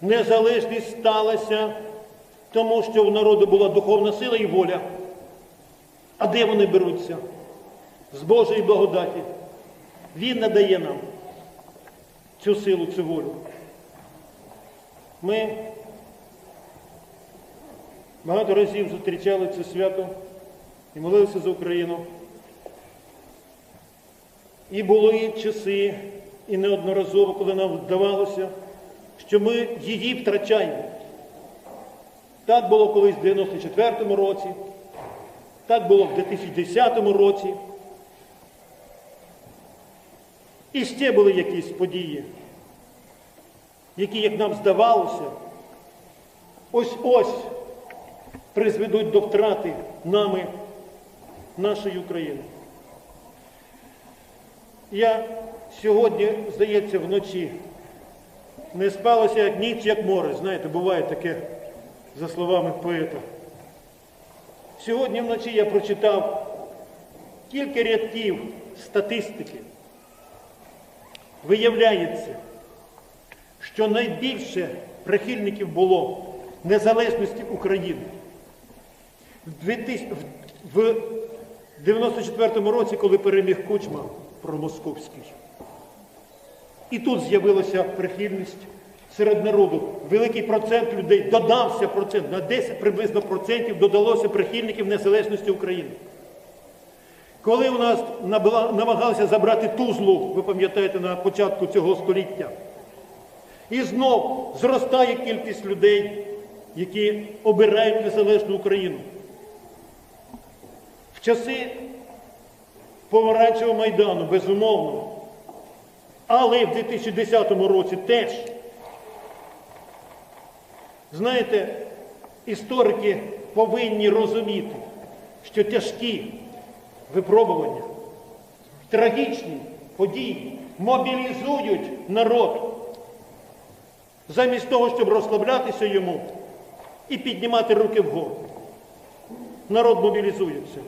Незалежність сталася тому, що у народу була духовна сила і воля. А де вони беруться? З Божої благодаті. Він надає нам цю силу, цю волю. Ми багато разів зустрічали це свято і молилися за Україну. І були часи, і неодноразово, коли нам здавалося, що ми її втрачаємо. Так було колись в 94-му році, так було в 2010 році. І ще були якісь події, які, як нам здавалося, ось-ось призведуть до втрати нами нашої України. Я сьогодні, здається, вночі не спалося як ніч, як море. Знаєте, буває таке, за словами поета. Сьогодні вночі я прочитав кілька рядків статистики. Виявляється, що найбільше прихильників було незалежності України. В 2000 в 94-му році, коли переміг Кучма промосковський. І тут з'явилася прихильність серед народу. Великий процент людей додався процент, на 10 приблизно процентів додалося прихильників незалежності України. Коли у нас намагалися забрати Тузлу, ви пам'ятаєте, на початку цього століття, і знов зростає кількість людей, які обирають незалежну Україну. В часи помаранчевого майдану, безумовно, але в 2010 році теж. Знаєте, історики повинні розуміти, що тяжкі випробування, трагічні події мобілізують народ замість того, щоб розслаблятися йому і піднімати руки вгору. Народ мобілізується.